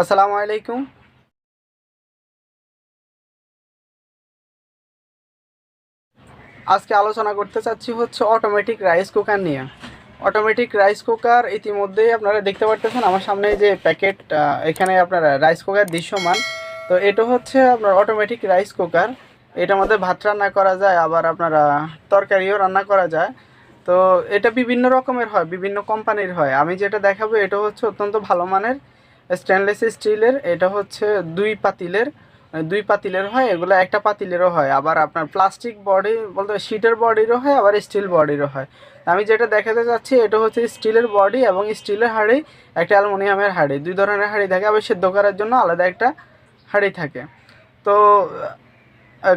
আসসালামু আলাইকুম। আজকে আলোচনা করতে চাচ্ছি হচ্ছে অটোমেটিক রাইস কুকার নিয়ে। অটোমেটিক রাইস কুকার ইতিমধ্যেই আপনারা দেখতে পারতেছেন, আমার সামনে যে প্যাকেট এখানে আপনার রাইস কুকার দৃশ্যমান। তো এটা হচ্ছে আপনার অটোমেটিক রাইস কুকার এটার মধ্যে ভাত রান্না করা যায়, আবার আপনারা তরকারিও রান্না করা যায়। তো এটা বিভিন্ন রকমের হয়, বিভিন্ন কোম্পানির হয়। আমি যেটা দেখাবো, এটা হচ্ছে অত্যন্ত ভালো মানের স্টেনলেস স্টিলের এটা হচ্ছে দুই পাতিলের দুই পাতিলের হয়, এগুলো একটা পাতিলেরও হয়। আবার আপনার প্লাস্টিক বডি বলতে শিটের বডিরও হয়, আবার স্টিল বডিরও হয়। আমি যেটা দেখাতে চাচ্ছি, এটা হচ্ছে স্টিলের বডি এবং স্টিলের হাঁড়ি, একটা অ্যালুমিনিয়ামের হাঁড়ি। দুই ধরনের হাঁড়ি থাকে, আবার সেদ্ধ করার জন্য আলাদা একটা হাঁড়ি থাকে। তো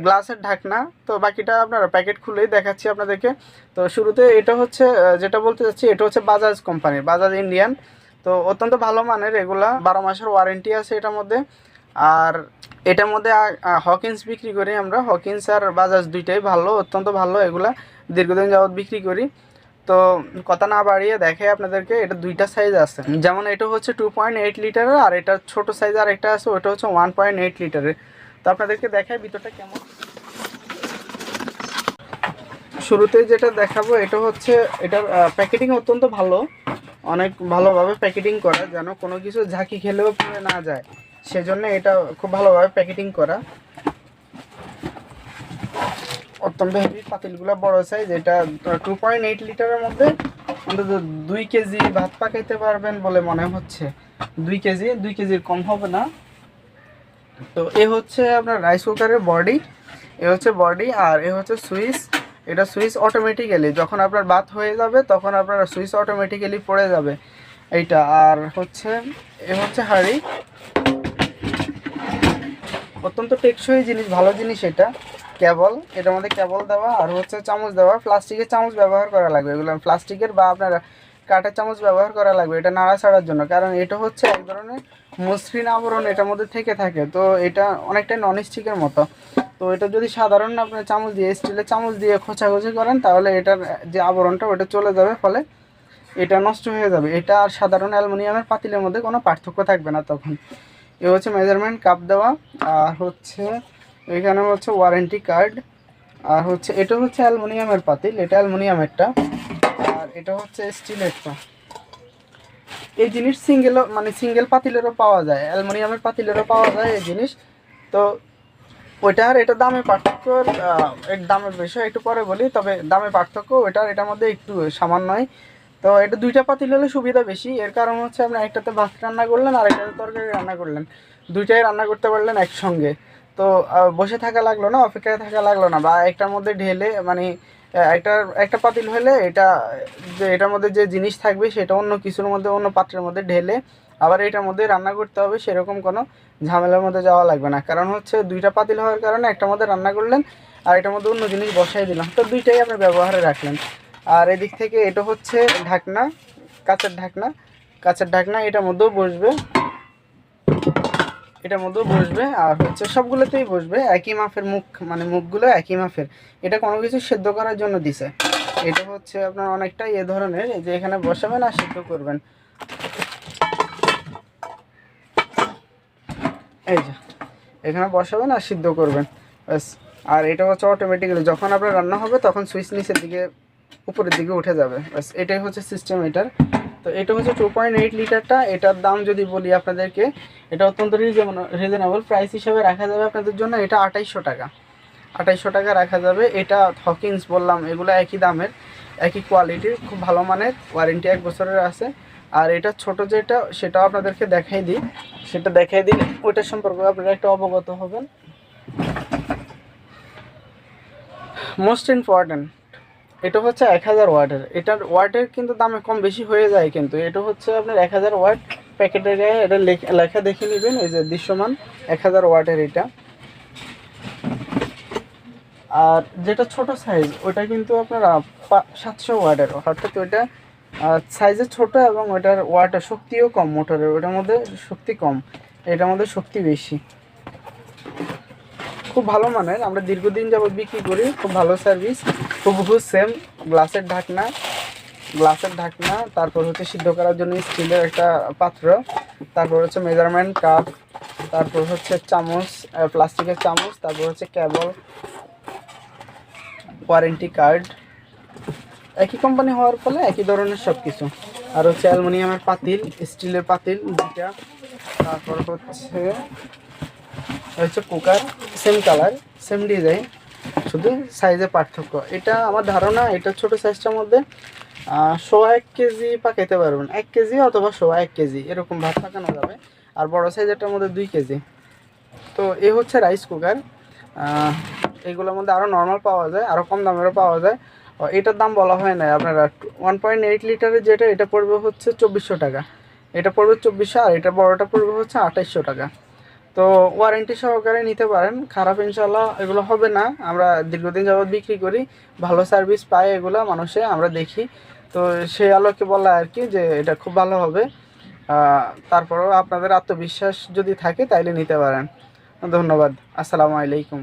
গ্লাসের ঢাকনা, তো বাকিটা আপনার প্যাকেট খুলেই দেখাচ্ছি আপনাদেরকে। তো শুরুতে এটা হচ্ছে যেটা বলতে চাচ্ছি, এটা হচ্ছে বাজাজ কোম্পানির বাজাজ ইন্ডিয়ান তো অত্যন্ত ভালো মানের এগুলা। বারো মাসের ওয়ারেন্টি আছে এটার মধ্যে। আর এটার মধ্যে হকিন্স বিক্রি করি আমরা। হকিন্স আর বাজাজ দুইটাই ভালো, অত্যন্ত ভালো এগুলা। দীর্ঘদিন যাবত বিক্রি করি। তো কথা না বাড়িয়ে দেখে আপনাদেরকে, এটা দুইটা সাইজ আছে। যেমন এটা হচ্ছে টু পয়েন্ট এইট লিটারের আর এটা ছোট সাইজ আর একটা আছে, ওটা হচ্ছে ওয়ান পয়েন্ট এইট লিটারের তো আপনাদেরকে দেখায় ভিতরটা কেমন। শুরুতে যেটা দেখাবো, এটা হচ্ছে, এটার প্যাকেটিং অত্যন্ত ভালো। অনেক ভালোভাবে প্যাকেটিং করা, যেন কোনো কিছু ঝাঁকি খেলেও পড়ে না যায়। সেজন্য এটা খুব ভালোভাবে প্যাকেটিং করা। অত্যন্ত হেভি পাতিলগুলো, বড় সাইজ এটা টু পয়েন্ট এইট লিটারের মধ্যে। অন্তত দুই কেজি ভাত পাকাইতে পারবেন বলে মনে হচ্ছে। দুই কেজি, দুই কেজির কম হবে না। তো এ হচ্ছে আপনার রাইস কুকারের বডি এ হচ্ছে বডি আর এ হচ্ছে সুইচ এটা সুইচ অটোমেটিক্যালি যখন আপনার বাত হয়ে যাবে, তখন আপনার সুইচ অটোমেটিক্যালি পড়ে যাবে। এইটা, আর হচ্ছে, এ হচ্ছে হাঁড়ি। অত্যন্ত টেকসই জিনিস, ভালো জিনিস এটা। কেবল, এটার মধ্যে কেবল দেওয়া, আর হচ্ছে চামচ দেওয়া। প্লাস্টিকের চামচ ব্যবহার করা লাগবে। এগুলো প্লাস্টিকের বা আপনার কাঠের চামচ ব্যবহার করা লাগবে, এটা নাড়া ছাড়ার জন্য। কারণ এটা হচ্ছে এক ধরনের মসৃণ আবরণ এটার মধ্যে থেকে থাকে। তো এটা অনেকটাই নন স্টিকের মতো। এটা যদি সাধারণ আপনার চামচ দিয়ে স্টিলের চামচ দিয়ে খোঁচাখুচি করেন, তাহলে এটার যে আবরণটা, ওটা চলে যাবে, ফলে এটা নষ্ট হয়ে যাবে। এটা আর সাধারণ অ্যালুমিনিয়ামের পাতিলের মধ্যে কোনো পার্থক্য থাকবে না তখন। এ হচ্ছে মেজারমেন্ট কাপ দেওয়া, আর হচ্ছে এখানে হচ্ছে ওয়ারেন্টি কার্ড আর হচ্ছে, এটা হচ্ছে অ্যালুমিনিয়ামের পাতিল, এটা অ্যালুমিনিয়ামেরটা, আর এটা হচ্ছে স্টিলেরটা। এই জিনিস সিঙ্গেলও মানে সিঙ্গেল পাতিলেরও পাওয়া যায়, অ্যালুমিনিয়ামের পাতিলেরও পাওয়া যায় এই জিনিস। তো ওইটা আর এটা দামে পার্থক্য এর দামের বিষয় একটু পরে বলি, তবে দামে পার্থক্য ওইটার, এটার মধ্যে একটু সামান্যই তো এটা দুইটা পাতিল হলে সুবিধা বেশি, এর কারণ হচ্ছে আপনি একটাতে ভাত রান্না করলেন আর একটাতে তরকারি রান্না করলেন। দুইটাই রান্না করতে পারলেন একসঙ্গে। তো বসে থাকা লাগল না, অপেক্ষায় থাকা লাগল না, বা একটার মধ্যে ঢেলে মানে একটা একটা পাতিল হলে এটা, যে এটার মধ্যে যে জিনিস থাকবে সেটা অন্য কিছুর মধ্যে, অন্য পাত্রের মধ্যে ঢেলে আবার এটার মধ্যে রান্না করতে হবে, সেরকম কোনো ঝামেলার মধ্যে যাওয়া লাগবে না। কারণ হচ্ছে দুইটা পাতিল হওয়ার কারণে একটার মধ্যে রান্না করলেন আর এটার মধ্যে অন্য জিনিস বসাই দিলাম। তো দুইটাই আপনি ব্যবহারে রাখলেন। আর এদিক থেকে এটা হচ্ছে ঢাকনা, কাঁচের ঢাকনা কাঁচের ঢাকনা এটার মধ্যেও বসবে। এটার মধ্যেও বসবে, আর হচ্ছে সবগুলোতেই বসবে, একই মাপের মুখ মানে মুখগুলো একই মাপের। এটা কোনো কিছু সেদ্ধ করার জন্য দিছে। এটা হচ্ছে আপনার অনেকটাই এ ধরনের যে এখানে বসাবেন আর সেদ্ধ করবেন। এই যে, এখানে বসাবেন আর সিদ্ধ করবেন, ব্যাস। আর এটা হচ্ছে অটোমেটিক্যালি যখন আপনার রান্না হবে, তখন সুইচ নিচের দিকে, উপরের দিকে উঠে যাবে, ব্যাস। এটাই হচ্ছে সিস্টেম এটার তো এটা হচ্ছে টু পয়েন্ট এইট লিটারটা। এটার দাম যদি বলি আপনাদেরকে, এটা অত্যন্ত রিজনেবল প্রাইস হিসাবে রাখা যাবে আপনাদের জন্য। এটা আঠাইশশো টাকা। আঠাইশশো টাকা রাখা যাবে। এটা হকিন্স বললাম, এগুলো একই দামের, একই কোয়ালিটির খুব ভালো মানের ওয়ারেন্টি এক বছরের আছে। আর এটা ছোট যেটা, সেটাও আপনাদেরকে দেখাই দিই। সেটা দেখাই দিন ওইটার সম্পর্কে আপনারা একটু অবগত হবেন। মোস্ট ইম্পর্ট্যান্ট এটা হচ্ছে এক হাজার ওয়াটের। এটার ওয়াটের কিন্তু দামে কম বেশি হয়ে যায় কিন্তু। এটা হচ্ছে আপনার এক হাজার ওয়াট প্যাকেটের গায়ে এটা লেখা দেখে নেবেন, এই যে দৃশ্যমান এক হাজার ওয়াটের এটা। আর যেটা ছোট সাইজ ওটা কিন্তু আপনার সাতশো ওয়াটের। অর্থাৎ ওইটা সাইজে ছোট এবং ওটার ওয়াটের শক্তিও কম, মোটরের। ওটার মধ্যে শক্তি কম। এটার মধ্যে শক্তি বেশি। খুব ভালো মানের। আমরা দীর্ঘদিন যাবত বিক্রি করি, খুব ভালো সার্ভিস হুবহু সেম গ্লাসের ঢাকনা গ্লাসের ঢাকনা, তারপর হচ্ছে সিদ্ধ করার জন্য স্টিলের একটা পাত্র, তারপর হচ্ছে মেজারমেন্ট কাপ তারপর হচ্ছে চামচ প্লাস্টিকের চামচ, তারপর হচ্ছে কেবল ওয়ারেন্টি কার্ড একই কোম্পানি হওয়ার ফলে একই ধরনের সব কিছু আর হচ্ছে অ্যালুমিনিয়ামের পাতিল স্টিলের পাতিল দুইটা তারপর হচ্ছে হচ্ছে cooker same colour same design শুধু সাইজে পার্থক্য। এটা আমার ধারণা, এটা ছোট সাইজটার মধ্যে সোয়া এক কেজি পাকাইতে পারবেন। এক কেজি অথবা সোয়া এক কেজি, এরকম ভাত পাকানো যাবে। আর বড় সাইজেরটার মধ্যে দুই কেজি। তো এ হচ্ছে রাইস কুকার এইগুলোর মধ্যে আরও নর্মাল পাওয়া যায় আরও কম দামেরও পাওয়া যায়। এটার দাম বলা হয় না, আপনারা ওয়ান পয়েন্ট এইট লিটারের যেটা, এটা পড়বে হচ্ছে চব্বিশশো টাকা। এটা পড়বে চব্বিশশো, আর এটা বড়টা পড়বে হচ্ছে আঠাইশশো টাকা। তো ওয়ারেন্টি সহকারে নিতে পারেন। খারাপ ইনশাল্লাহ এগুলো হবে না। আমরা দীর্ঘদিন যাবৎ বিক্রি করি, ভালো সার্ভিস পাই এগুলো মানুষে, আমরা দেখি। তো সেই আলোকে বলা আর কি যে এটা খুব ভালো হবে। তারপরেও আপনাদের আত্মবিশ্বাস যদি থাকে তাইলে নিতে পারেন। ধন্যবাদ। আসসালামু আলাইকুম।